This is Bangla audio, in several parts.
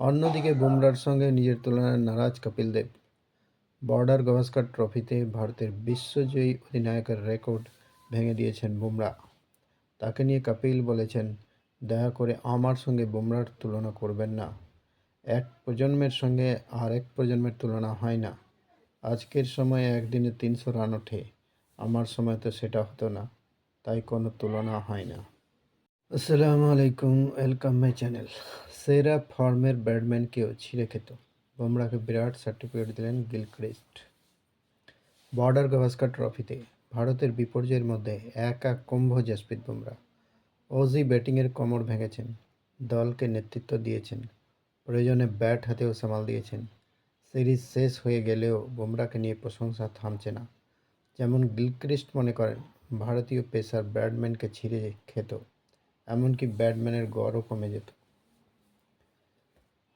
অন্যদিকে বুমরার সঙ্গে নিজের তুলনায় নারাজ কপিল দেব। বর্ডার গাভাস্কর ট্রফিতে ভারতের বিশ্বজয়ী অধিনায়কের রেকর্ড ভেঙে দিয়েছেন বুমরা। তাকে নিয়ে কপিল বলেছেন, দয়া করে আমার সঙ্গে বুমরার তুলনা করবেন না। এক প্রজন্মের সঙ্গে আর এক প্রজন্মের তুলনা হয় না। আজকের সময়ে একদিনে তিনশো রান ওঠে। আমার সময় তো সেটা হতো না। তাই কোনো তুলনা হয় না। আসসালামু আলাইকুম ওয়েলকাম মাই চ্যানেল সেরা ফর্মের ব্যাটম্যানকেও ছিঁড়ে খেত বুমরাকে বিরাট সার্টিফিকেট দিলেন গিলক্রিস্ট। বর্ডার গাভাস্কর ট্রফিতে ভারতের বিপর্যয়ের মধ্যে একা কুম্ভ জসপ্রীত বুমরা অজি ব্যাটিংয়ের কোমর ভেঙেছেন, দলকে নেতৃত্ব দিয়েছেন, প্রয়োজনে ব্যাট হাতেও সামাল দিয়েছেন। সিরিজ শেষ হয়ে গেলেও বুমরাকে নিয়ে প্রশংসা থামছে না। যেমন গিলক্রিস্ট মনে করেন, ভারতীয় পেসার ব্যাটম্যানকে ছিঁড়ে খেত। এমনকি ব্যাটম্যানের গড়ও কমে যেত।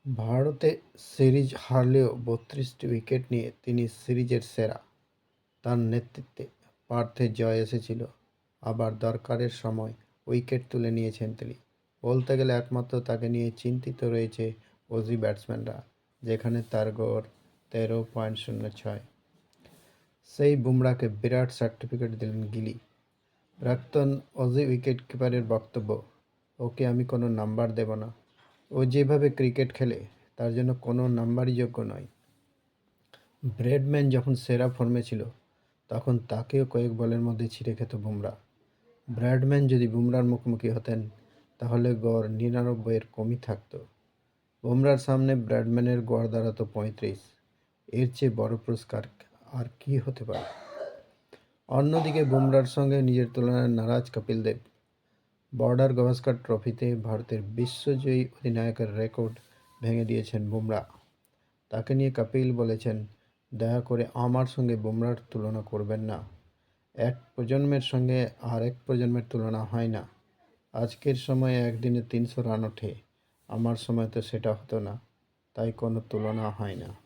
ভারতে সিরিজ হারলেও বত্রিশটি উইকেট নিয়ে তিনি সিরিজের সেরা। তার নেতৃত্বে পার্থে জয় এসেছিল। আবার দরকারের সময় উইকেট তুলে নিয়েছেন তিনি। বলতে গেলে একমাত্র তাকে নিয়ে চিন্তিত রয়েছে অজি ব্যাটসম্যানরা, যেখানে তার গড় তেরো পয়েন্ট শূন্য ছয়। সেই বুমরাকে বিরাট সার্টিফিকেট দিলেন গিলি। প্রাক্তন অজি উইকেট কিপারের বক্তব্য, ওকে আমি কোনো নাম্বার দেব না। ও যেভাবে ক্রিকেট খেলে, তার জন্য কোনো নাম্বারই যোগ্য নয়। ব্রেডম্যান যখন সেরা ফর্মে ছিল, তখন তাকেও কয়েক বলের মধ্যে ছিঁড়ে খেত বুমরা। ব্র্যাডম্যান যদি বুমরার মুখোমুখি হতেন, তাহলে গড় নিরানব্বইয়ের কমই থাকত। বুমরার সামনে ব্র্যাডম্যানের গড় দাঁড়াতো পঁয়ত্রিশ। এর চেয়ে বড় পুরস্কার আর কি হতে পারে? অন্যদিকে বুমরার সঙ্গে নিজের তুলনায় নারাজ কপিল দেব। বর্ডার গাভাস্কর ট্রফিতে ভারতের বিশ্বজয়ী অধিনায়কের রেকর্ড ভেঙে দিয়েছেন বুমরা। তাকে নিয়ে কপিল বলেছেন, দয়া করে আমার সঙ্গে বুমরার তুলনা করবেন না। এক প্রজন্মের সঙ্গে আর এক প্রজন্মের তুলনা হয় না। আজকের সময়ে একদিনে তিনশো রান ওঠে। আমার সময় তো সেটা হতো না। তাই কোনো তুলনা হয় না।